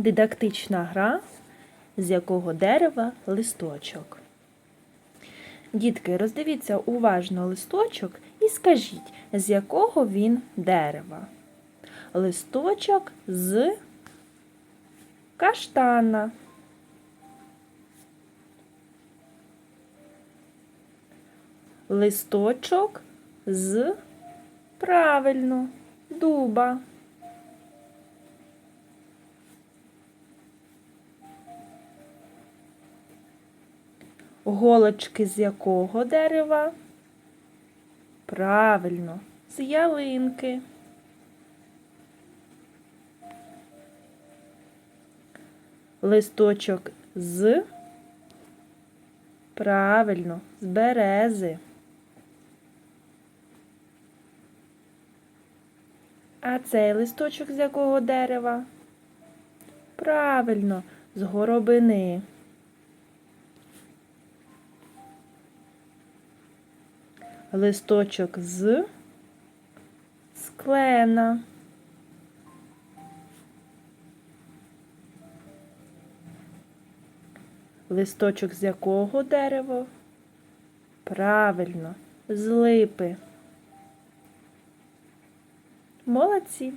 Дидактична гра, з якого дерева листочок. Дітки, роздивіться уважно листочок і скажіть, з якого він дерева. Листочок з каштана. Листочок з правильно дуба. Голочки з якого дерева? Правильно, з ялинки. Листочок з правильно, з берези. А цей листочок з якого дерева? Правильно, з горобини. Листочок з склена. Листочок з якого дерева? Правильно, з липи. Молодці.